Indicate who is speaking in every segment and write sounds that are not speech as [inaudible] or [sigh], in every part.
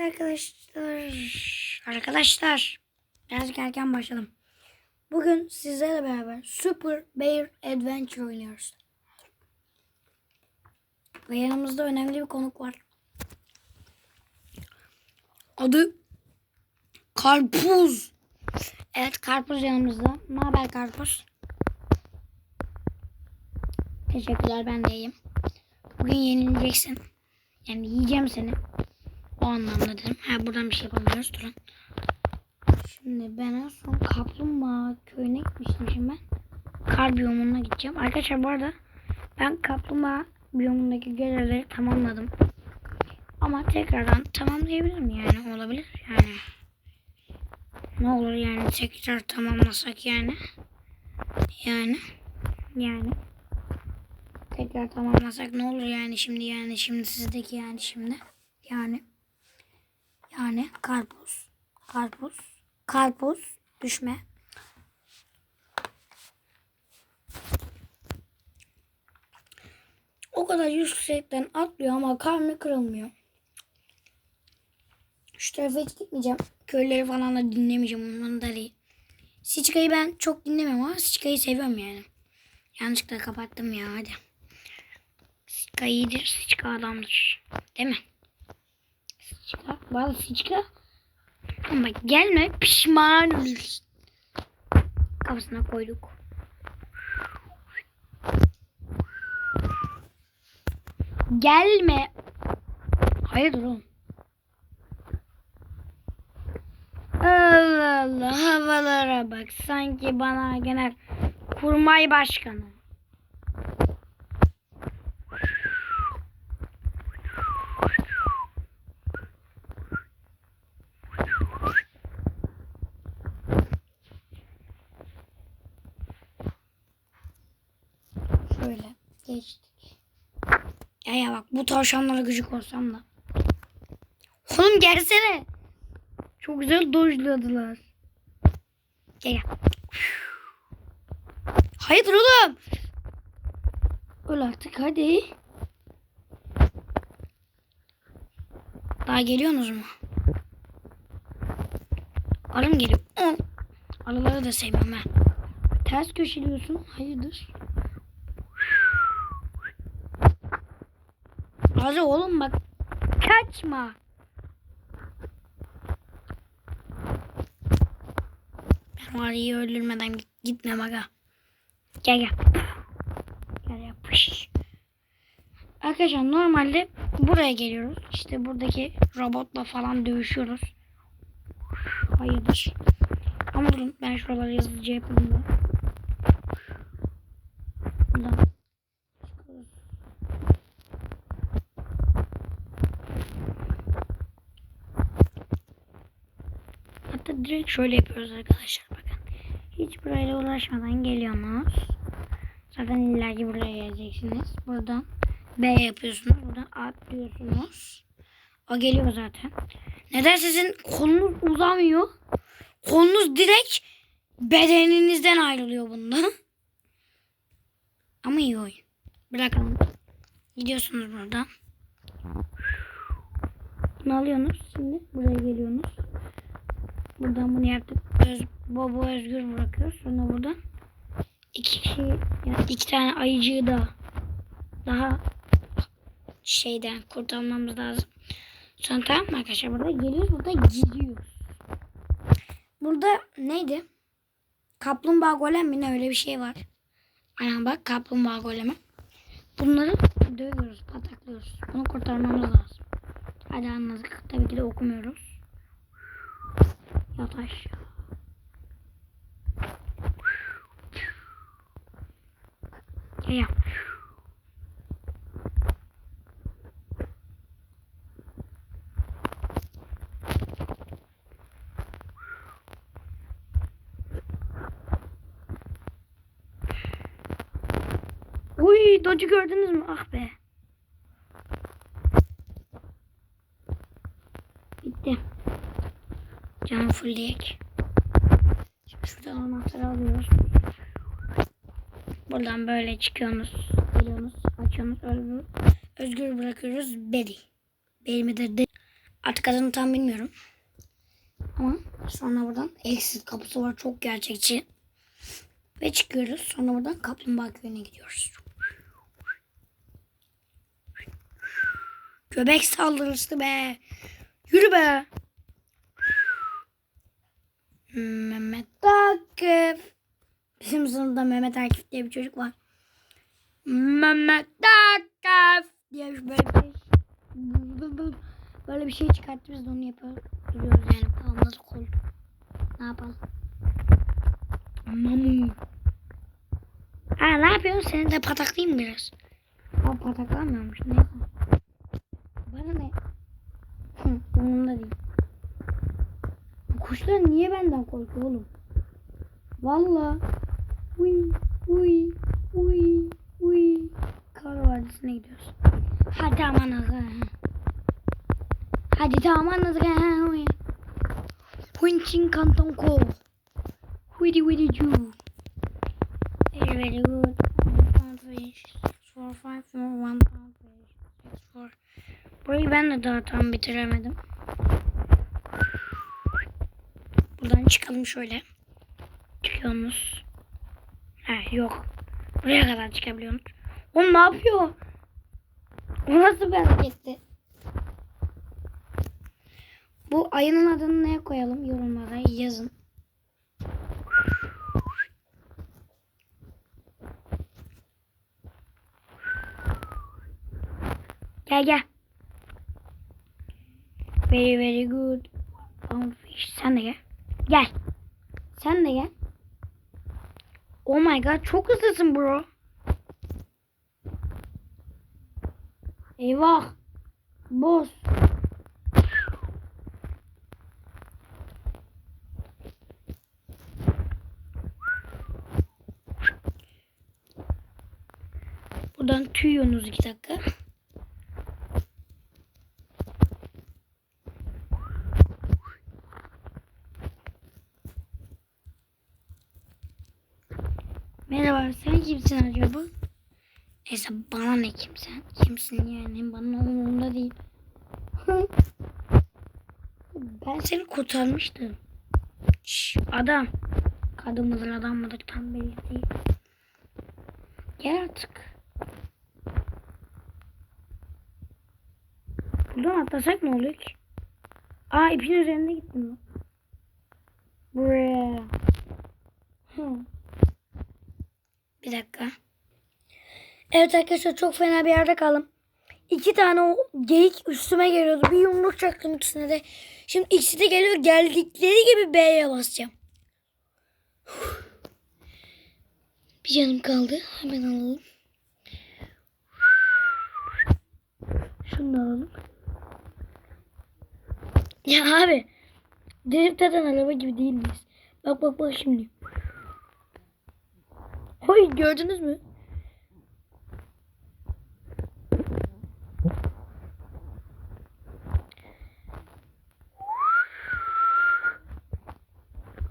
Speaker 1: Evet arkadaşlar. Arkadaşlar. Birazcık erken başladım. Bugün sizlerle beraber Super Bear Adventure oynuyoruz. Ve yanımızda önemli bir konuk var. Adı Karpuz. Evet Karpuz yanımızda. Ne haber Karpuz? Teşekkürler ben de iyiyim. Bugün yenileceksin. Yani yiyeceğim seni. Anlamda dedim. Ha buradan bir şey yapamıyoruz. Durun. Şimdi ben en son Kaplumbağa köyüne gitmiştim şimdi ben. Kar biyomuna gideceğim. Arkadaşlar bu arada ben Kaplumbağa biyomundaki görevleri tamamladım. Ama tekrardan tamamlayabilirim yani. Olabilir yani. Ne olur yani tekrar tamamlasak yani. Yani. Yani. Tekrar tamamlasak ne olur yani şimdi yani şimdi sizdeki yani şimdi. Yani. Yani karpuz. Karpuz. Karpuz. Düşme. O kadar yüksekten atlıyor ama karnı kırılmıyor. Şu tarafa hiç gitmeyeceğim. Köyleri falan da dinlemeyeceğim. Onların da değil. Siçka'yı ben çok dinlemiyorum ama Siçka'yı seviyorum yani. Yanlışlıkla kapattım ya hadi. Siçka iyidir. Siçka adamdır. Değil mi? Bazı Siçka. Ama gelme pişman olursun. Kafasına koyduk. Gelme. Hayır oğlum. Allah Allah havalara bak. Sanki bana genel kurmay başkanı. Şöyle geçtik. Ya ya bak bu tavşanlara gıcık olsam da. Oğlum gelsene. Çok güzel dojladılar. Gel gel. Hayırdır oğlum? Öl artık hadi. Daha geliyorsunuz mu? Arı mı geliyor? Arıları da sevmem ha. Ters köşeliyorsun. Hayırdır? Arı oğlum bak. Kaçma. Arıyı öldürmeden git- gitmem aga. Gel gel. Gel yapış. Arkadaşlar normalde buraya geliyoruz. İşte buradaki robotla falan dövüşüyoruz. Hayırdır. Ama durun ben şuraları hızlıca yapayım da. Buradan. Direkt şöyle yapıyoruz arkadaşlar bakın. Hiç burayla uğraşmadan geliyorsunuz. Zaten illaki buraya geleceksiniz. Buradan B yapıyorsunuz. Buradan A diyorsunuz. O geliyor zaten. Neden sizin kolunuz uzamıyor? Kolunuz direkt bedeninizden ayrılıyor bunda. Ama iyi oyun. Bırakalım. Gidiyorsunuz buradan. Bunu alıyorsunuz. Şimdi buraya geliyorsunuz. Buradan bunu yaptık. Öz, Bobo özgür bırakıyoruz. Sonra buradan iki kişi yani iki tane ayıcığı da daha şeyden kurtarmamız lazım. Sonra tamam mı arkadaşlar burada geliyoruz burada gidiyoruz. Burada neydi? Kaplumbağa golem mi ne öyle bir şey var. Aynen bak kaplumbağa golemi. Bunları dövüyoruz, pataklıyoruz. Bunu kurtarmamız lazım. Hadi anladık. Tabii ki de okumuyoruz. Yat aşağı. Ya. Uy, Doge'u gördünüz mü? Ah be. Canı fullleyek. Şimdi şuradan anahtarı alıyoruz. Buradan böyle çıkıyorsunuz. Geliyorsunuz. Açıyorsunuz. Özgür, özgür bırakıyoruz. Beri. Berimi de de. Artık adını tam bilmiyorum. Ama sonra buradan exit kapısı var. Çok gerçekçi. Ve çıkıyoruz. Sonra buradan kaplumbağa köyüne gidiyoruz. Göbek saldırısı be. Yürü be. Mehmet Akif. Bizim sınıfta Mehmet Akif diye bir çocuk var. Mehmet Akif diye böyle bir şey. Böyle bir şey çıkarttı biz de onu yapıyoruz. Yani da kol. Ne yapalım? Mamu. Ha ne yapıyorsun? Seni de pataklayayım biraz. O pataklanmıyormuş. Neyse. Bana ne? Hı, umurumda değil. Kuşlar niye benden korkuyor oğlum? Valla. Uy, uy, uy, uy. Kar Vadisi'ne gidiyoruz. Hadi aman ağam. Hadi tamam anladık. Hunching Canton Ko. Witty witty ju. Very very good. One pound fish. Four five four one pound fish. Six four. Burayı ben de daha tam bitiremedim. Buradan çıkalım şöyle. Çıkıyorsunuz. Ha yok. Buraya kadar çıkabiliyorsunuz. Oğlum ne yapıyor? O nasıl bir hareketti? Bu ayının adını ne koyalım yorumlara yazın. Gel gel. Very very good. Sen de gel. Gel. Sen de gel. Oh my god çok hızlısın bro. Eyvah. Boss. Buradan tüyüyorsunuz iki dakika. Merhaba sen kimsin acaba? Neyse bana ne kimsen? Kimsin yani bana umurumda değil. [laughs] ben seni kurtarmıştım. Şş, adam. Kadın mıdır adam mıdır tam belli değil. Gel artık. Buradan atlasak ne oluyor ki? Aa ipin üzerinde gittim. Buraya. Hı. Bir dakika. Evet arkadaşlar çok fena bir yerde kaldım. İki tane o geyik üstüme geliyordu. Bir yumruk çaktım ikisine de. Şimdi ikisi de geliyor. Geldikleri gibi B'ye basacağım. [sighs] Bir canım kaldı. Hemen alalım. Şunu da alalım. Ya abi. Drift eden araba gibi değil miyiz? Bak bak bak şimdi. Oy gördünüz mü?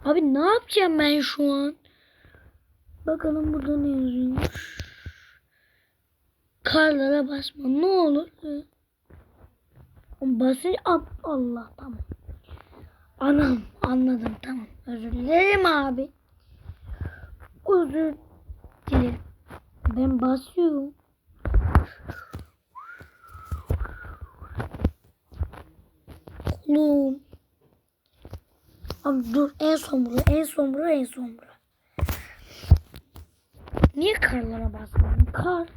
Speaker 1: Abi ne yapacağım ben şu an? Bakalım burada ne yazıyormuş. Karlara basma ne olur. Basınca Allah tamam. Anam anladım tamam. Özür dilerim abi. Özür. Ben basıyorum. Kolum. Abi dur en son bura, en son bura, en son bura. Niye karlara basmadın? Kar.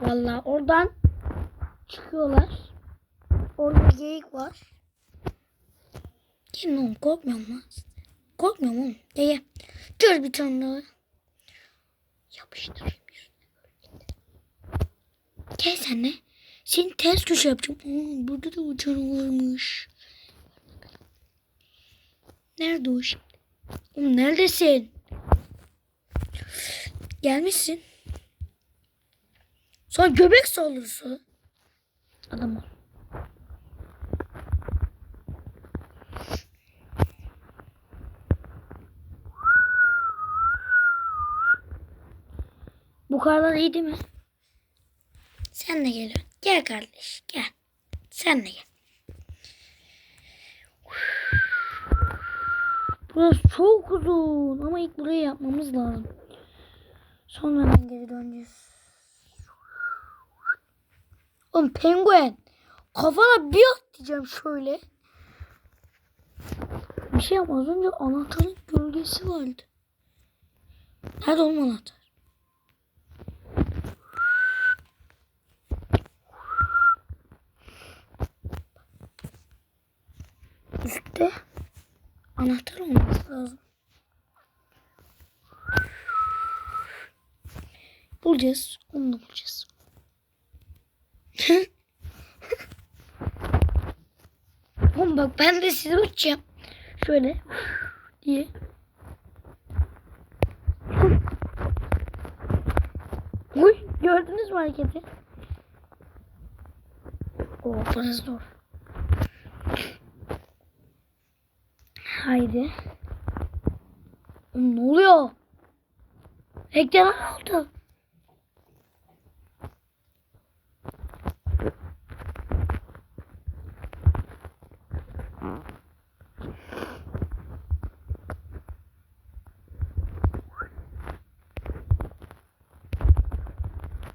Speaker 1: Vallahi oradan çıkıyorlar. Orada geyik var. Gelin oğlum korkmuyorum lan. Korkmuyorum oğlum. Gel gel. Dur bir tane daha. Yüzüne. Gel sen de. Seni ters köşe yapacağım. Aa, burada da uçan varmış. Nerede o şimdi? Oğlum neredesin? Gelmişsin. Sonra göbek saldırısı. Adam ol. Bu kadar iyi değil mi? Sen de gel. Gel kardeş gel. Sen de gel. Burası çok uzun ama ilk burayı yapmamız lazım. Sonra geri döneceğiz. Oğlum penguen. Kafana bir at diyeceğim şöyle. Bir şey yapma az önce anahtarın gölgesi vardı. Nerede oğlum anahtar? Üstte anahtar olması lazım. Bulacağız. Onu da bulacağız. [laughs] Oğlum bak ben de size uçacağım. Şöyle diye. Uy gördünüz mü hareketi? Oo burası zor. Haydi. Ne oluyor? Ekrana ne oldu?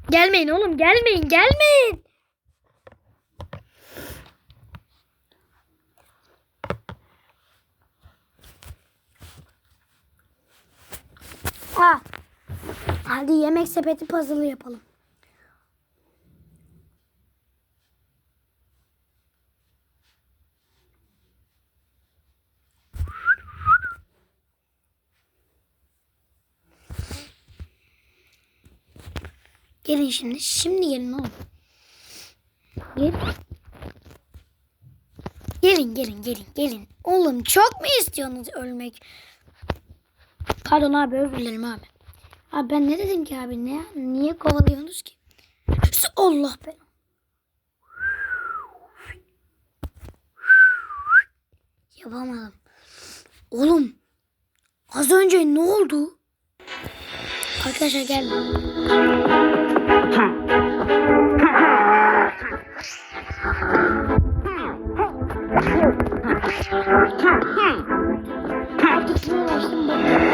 Speaker 1: Gelmeyin oğlum gelmeyin gelmeyin. Ha. Hadi yemek sepeti puzzle yapalım. Gelin şimdi. Şimdi gelin oğlum. Gel. Gelin gelin gelin gelin. Oğlum çok mu istiyorsunuz ölmek? Pardon abi özür dilerim abi. Abi ben ne dedim ki abi? Ne, niye kovalıyorsunuz ki? Allah be. Yapamadım. Oğlum az önce ne oldu? Arkadaşlar gel. Artık şuna ulaştım bak.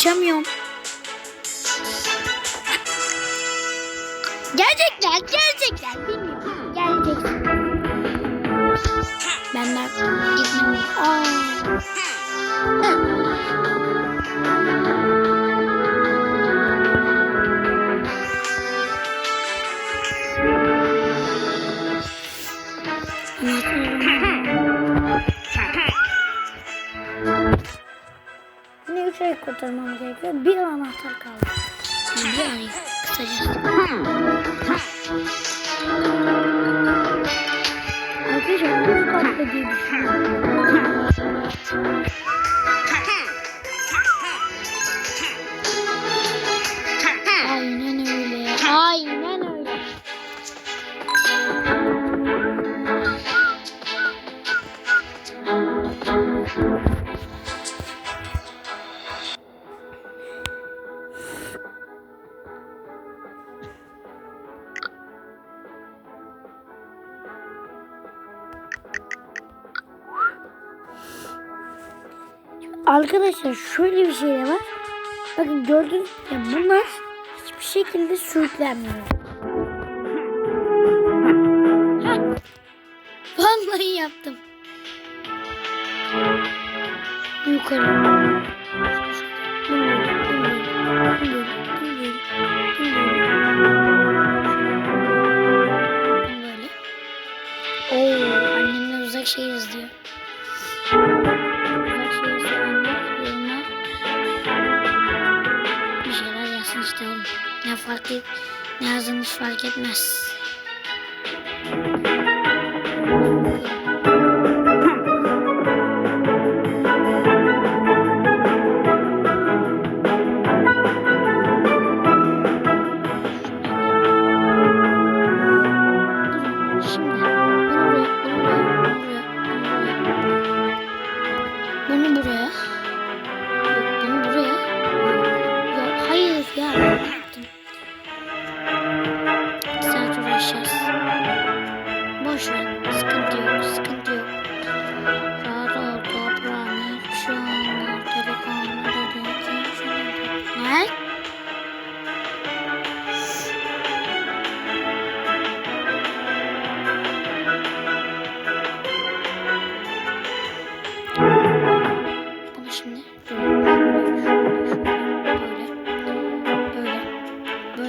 Speaker 1: Açamıyorum. Kurtarmam gerekiyor. Bir anahtar kaldı. Bir ay kısacası. Arkadaşlar üst katta diye düşünüyorum. Arkadaşlar şöyle bir şey de var. Bakın gördünüz ya bunlar hiçbir şekilde sürüklenmiyor. [laughs] Vallahi yaptım. yukarı. Böyle. Oo, annemle uzak şehir izliyor. Yazılmış fark etmez.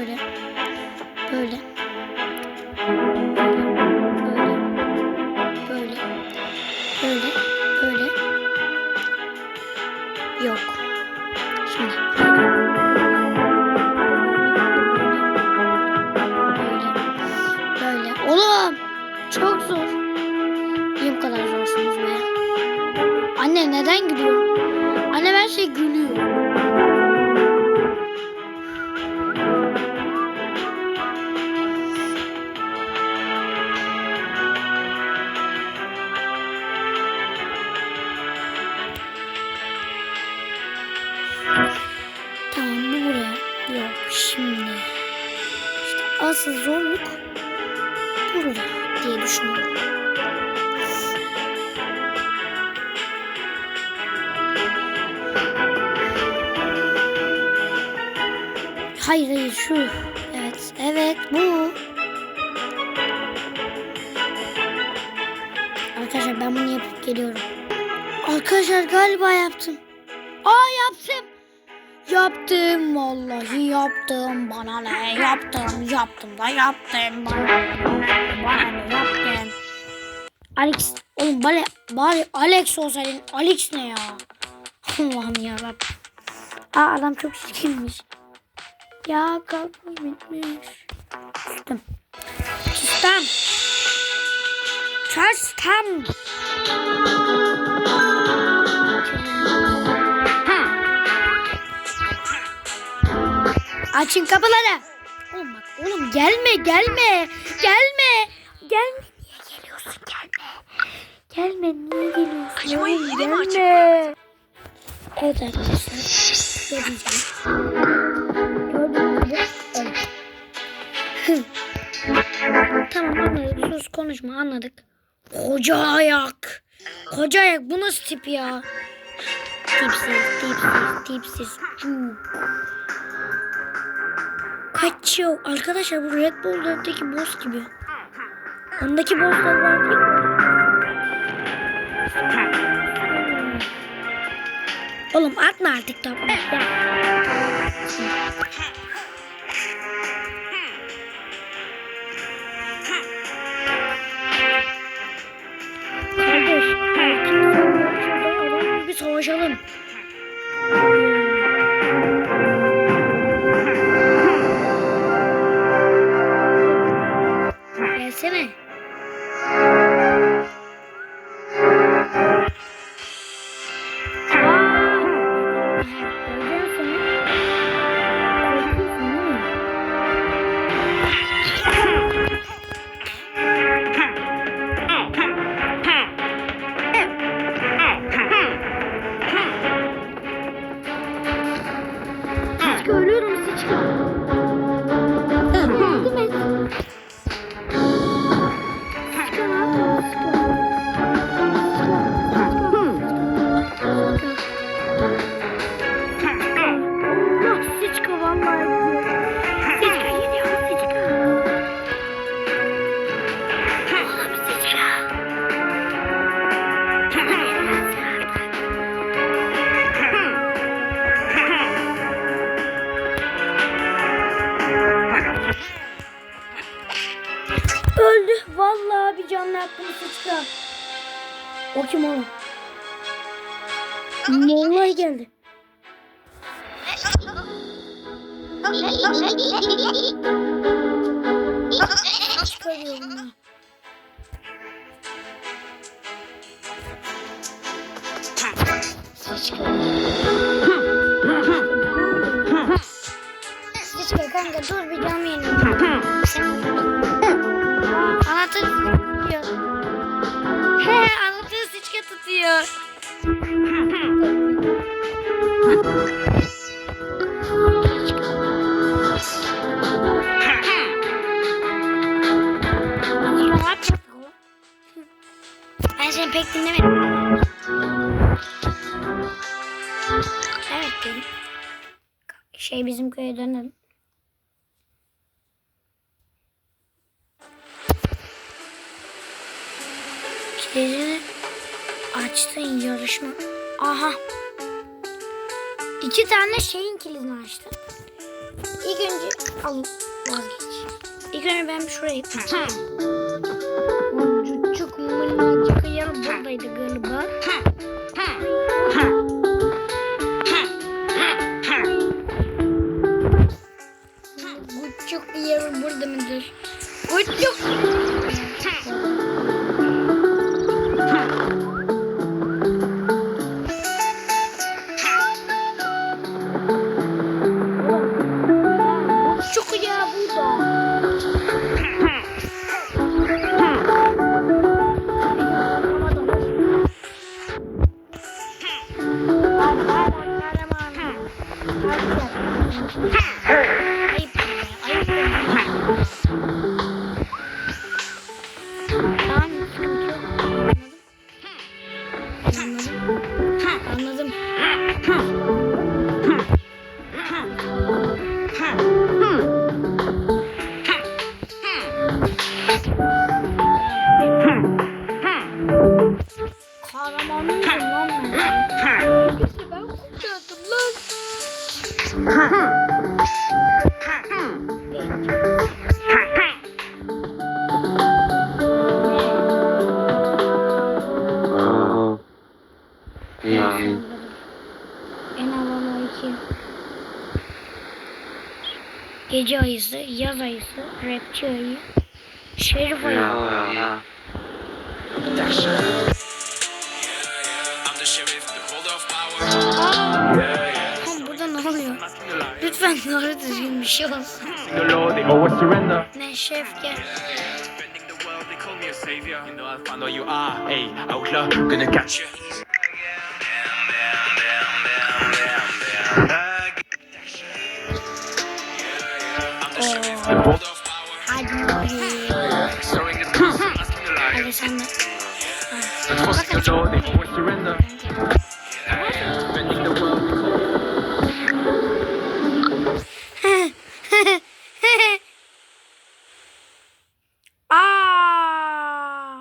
Speaker 1: Böyle. Böyle asıl zorluk burada diye düşünüyorum. Hayır hayır şu. Evet evet bu. Arkadaşlar ben bunu yapıp geliyorum. Arkadaşlar galiba yaptım. Yaptım. Yaptım vallahi yaptım. Bana ne yaptım yaptım da yaptım. Bana ne bana ne yaptım. Alex oğlum bari, bari Alex olsaydın. Alex ne ya? Allah'ım yarabbim. Aa adam çok çirkinmiş. Ya kalkmış bitmiş. Sustum. Sustum. Sustum. Açın kapıları. Oğlum bak oğlum gelme gelme. Gelme. Gelme niye geliyorsun gelme. Gelme niye geliyorsun
Speaker 2: Açmayı
Speaker 1: oğlum,
Speaker 2: yine mi açık
Speaker 1: gelme. Evet arkadaşlar. Tamam anladık. Sus konuşma anladık. Koca ayak. Koca ayak bu nasıl tip ya? Tipsiz, tipsiz, tipsiz. Cuk. Kaçıyor. Arkadaşlar bu Red Bull 4'teki boss gibi. Ondaki bosslar var değil? Oğlum atma artık topu. O kim oğlum? Moğollar geldi. Çıkarıyor bunlar. Ses çıkarıyor. Ses çıkar kanka dur bir canlı yayın. Tutuyor. Ben seni pek dinlemedim. Evet dedim. Şey bizim köye dönelim. Yarışma. Aha. İki tane şeyin kilidini açtım. İlk önce al vazgeç. İlk önce ben şuraya yapayım. Çok minnacık yer buradaydı galiba. Küçük yer burada mıdır? Küçük. 看。yapıyorsun? Rapçi ayı. Şerif ayı. Oğlum burada ne oluyor? Lütfen doğru düzgün bir şey olsun. ne şef gel.
Speaker 2: You know I found you are, hey, outlaw, gonna catch you. [laughs]
Speaker 1: Aa!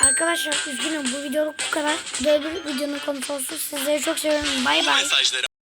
Speaker 1: Arkadaşlar üzgünüm bu videoluk bu kadar. Böyle bir videonun konusu olsun. Sizleri çok seviyorum. Bay bay.